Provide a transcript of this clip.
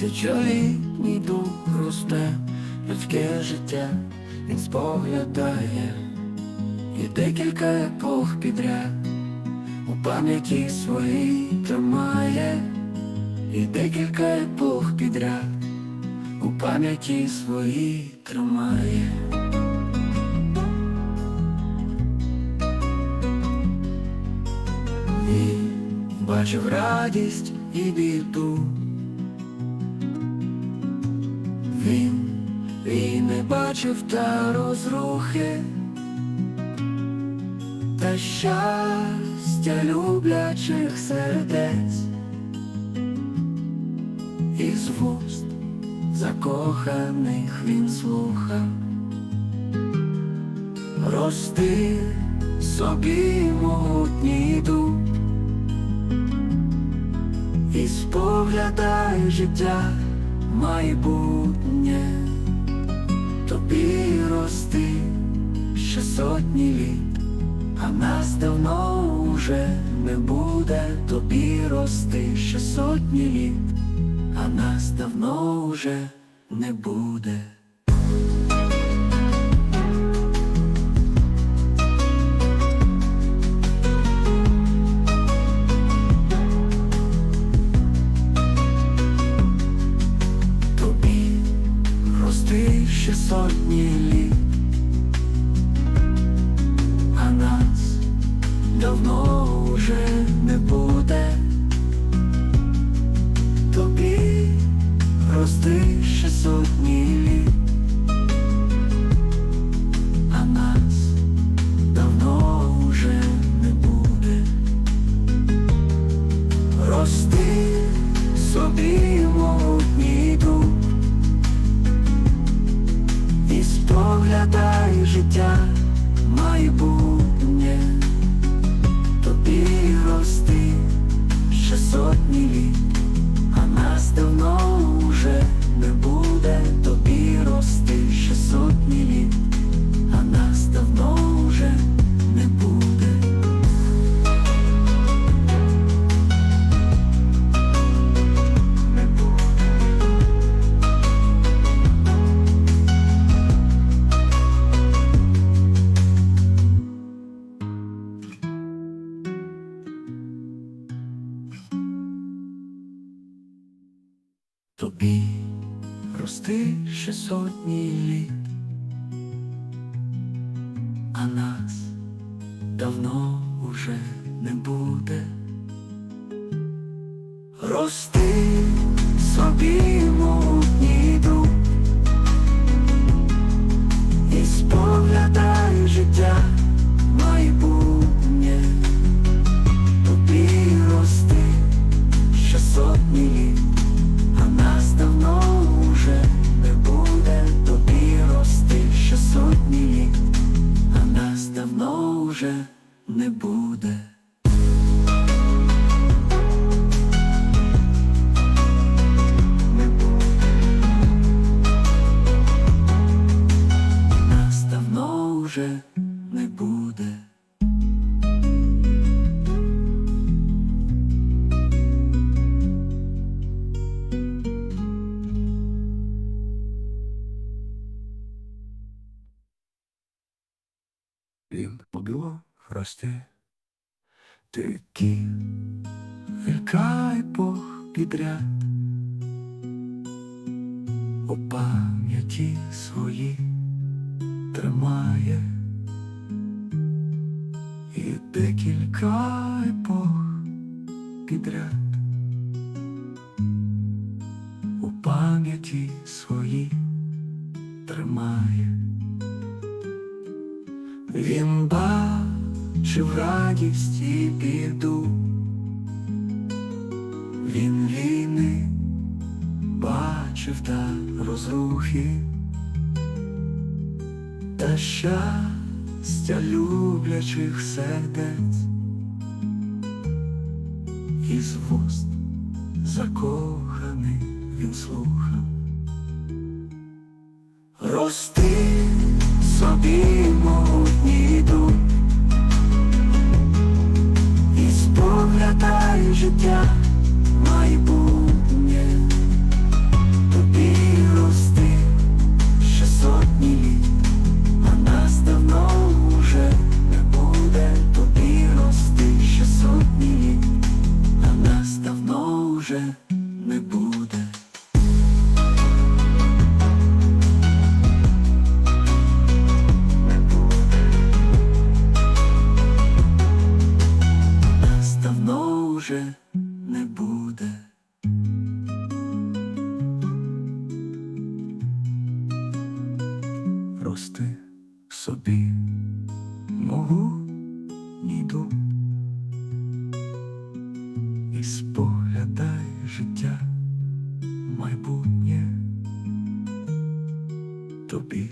Тисячолітній дух росте, людське життя він споглядає, і декілька епох підряд у пам'яті своїй тримає, і декілька епох підряд у пам'яті своїй тримає. Він бачив радість і біду. Він, він не бачив та розрухи, та щастя люблячих сердець, із вуст закоханих він слухав, рости собі могутній дух і споглядай життя майбутнє, тобі рости ще сотні літ, а нас давно уже не буде, тобі рости ще сотні літ, а нас давно уже не буде. Ще а нас давно уже не буде, тобі рости ще сотні літ, а нас давно уже не буде. Рости собі могутній дух Тобі рости ще сотні літ, а нас давно уже не буде. Рости собі могутній дух і споглядай життя буде. Нас давно уже не буде. Він побіло росте. Такі віка епох підряд у пам'яті свої тримає і декілька епох підряд у пам'яті свої тримає. Він бачив радість і він війни бачив та розрухи, та щастя люблячих сердець, із вуст закоханий він слухав. Рости собі могутній дух життя майбутнє, буде. Рости собі могу ніду і споглядай життя майбутнє тобі.